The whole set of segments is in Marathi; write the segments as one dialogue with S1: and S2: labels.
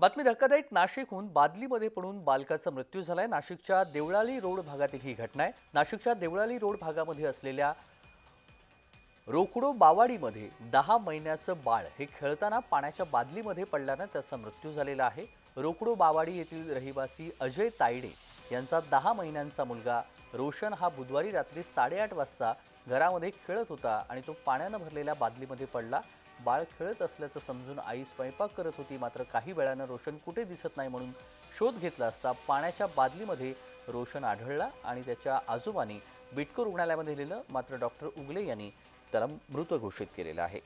S1: बातमी धक्कादायक नाशिकहून बादलीमध्ये पडून बालकाचा मृत्यू झालाय. नाशिकच्या देवळाली रोड भागातील ही घटना आहे. नाशिकच्या देवळाली रोड भागामध्ये असलेल्या रोकडो बावाडीमध्ये दहा महिन्याचं बाळ हे खेळताना पाण्याच्या बादलीमध्ये पडल्यानं त्याचा मृत्यू झालेला आहे. रोकडो बावाडी येथील रहिवासी अजय तायडे यांचा दहा महिन्यांचा मुलगा रोशन हा बुधवारी रात्री साडेआठ वाजता घरामध्ये खेळत होता आणि तो पाण्यानं भरलेल्या बादलीमध्ये पडला. बाळ खेळत असल्याचं समजून आई स्वयंपाक करत होती. मात्र काही वेळानं रोशन कुठे दिसत नाही म्हणून शोध घेतला असता पाण्याच्या बादलीमध्ये रोशन आढळला आणि त्याच्या आजोबांनी बिटको रुग्णालयामध्ये नेलं मात्र डॉक्टर उगले यांनी त्याला मृत घोषित केलेलं आहे.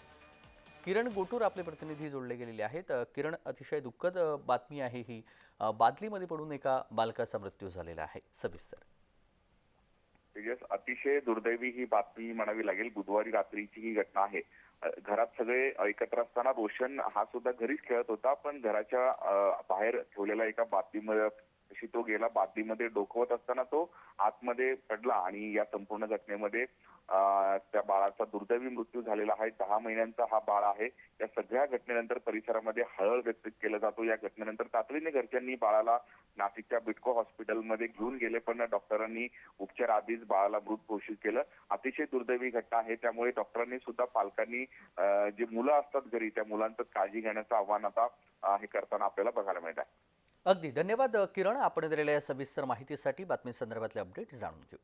S1: किरण गोटूर आपले प्रतिनिधी जोडले गेलेले आहेत. किरण अतिशय दुःखद बातमी आहे ही. बादलीमध्ये पडून एका बालकाचा मृत्यू झालेला आहे. सविस्तर.
S2: तेजस अतिशय दुर्दैवी ही बातमी म्हणावी लागेल. बुधवारी रात्रीची ही घटना आहे. घरात सगळे एकत्र असताना रोशन हा सुद्धा घरीच खेळत होता पण घराच्या बाहेर ठेवलेल्या एका बातमीमध्ये तशी तो गेला बादलीमध्ये डोकवत असताना तो आतमध्ये पडला आणि या संपूर्ण घटनेमध्ये त्या बाळाचा दुर्दैवी मृत्यू झालेला आहे. दहा महिन्यांचा हा बाळ आहे. या सगळ्या घटनेनंतर परिसरामध्ये हळहळ व्यक्त केला जातो. या घटनेनंतर तातडीने घरच्यांनी बाळाला नाशिकच्या बिटको हॉस्पिटलमध्ये घेऊन गेले पण डॉक्टरांनी उपचार आधीच बाळाला मृत घोषित केलं. अतिशय दुर्दैवी घटना आहे. त्यामुळे डॉक्टरांनी सुद्धा पालकांनी जे मुलं असतात घरी त्या मुलांचं काळजी घेण्याचं आव्हान आता हे करताना आपल्याला बघायला मिळत आहे.
S1: अगदी. धन्यवाद किरण. आपण दिलेल्या या सविस्तर माहितीसाठी बातमी संदर्भातले अपडेट जाणून घेऊ.